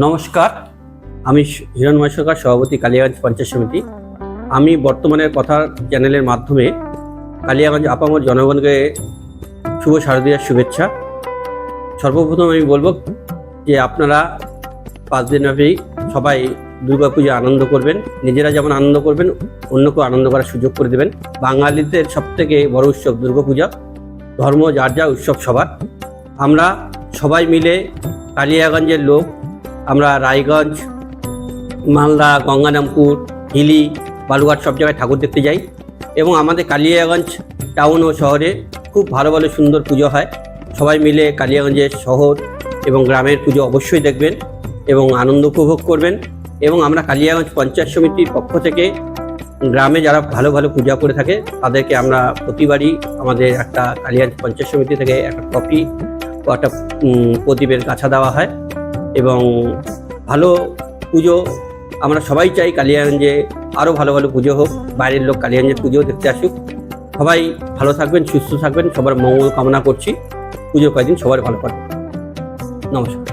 নমস্কার, আমি হিরণময় সরকার সভাপতি কালিয়াগঞ্জ পঞ্চায়েত সমিতি। আমি বর্তমানে কথা চ্যানেলের মাধ্যমে কালিয়াগঞ্জ আপামর জনগণকে শুভ শারদীয়ার শুভেচ্ছা। সর্বপ্রথম আমি বলব যে আপনারা পাঁচ দিনব্যাপী সবাই দুর্গাপূজা আনন্দ করবেন, নিজেরা যেমন আনন্দ করবেন, অন্যকেও আনন্দ করার সুযোগ করে দেবেন। বাঙালিদের সব থেকে বড় উৎসব দুর্গাপূজা ধর্ম, যার যা উৎসব সবার। আমরা সবাই মিলে কালিয়াগঞ্জের লোক আমরা রায়গঞ্জ, মালদা, গঙ্গারামপুর, হিলি বালুঘাট সব জায়গায় ঠাকুর দেখতে যাই এবং আমাদের কালিয়াগঞ্জ টাউন ও শহরে খুব ভালো ভালো সুন্দর পুজো হয়। সবাই মিলে কালিয়াগঞ্জের শহর এবং গ্রামের পুজো অবশ্যই দেখবেন এবং আনন্দ উপভোগ করবেন এবং আমরা কালিয়াগঞ্জ পঞ্চায়েত সমিতির পক্ষ থেকে গ্রামে যারা ভালো ভালো পূজা করে থাকে, তাদেরকে আমরা প্রতিবারই আমাদের একটা কালিয়াগঞ্জ পঞ্চায়েত সমিতি থেকে একটা কপি একটা প্রদীপের গাছা দেওয়া হয়। এবং ভালো পুজো। আমরা সবাই চাই কালিয়াগঞ্জে আরও ভালো ভালো পুজো হোক, বাইরের লোক কালিয়াগঞ্জের পুজো দেখতে আসুক। সবাই ভালো থাকবেন, সুস্থ থাকবেন, সবার মঙ্গল কামনা করছি। পুজো কয়েকদিন সবার ভালো পাবেন নমস্কার।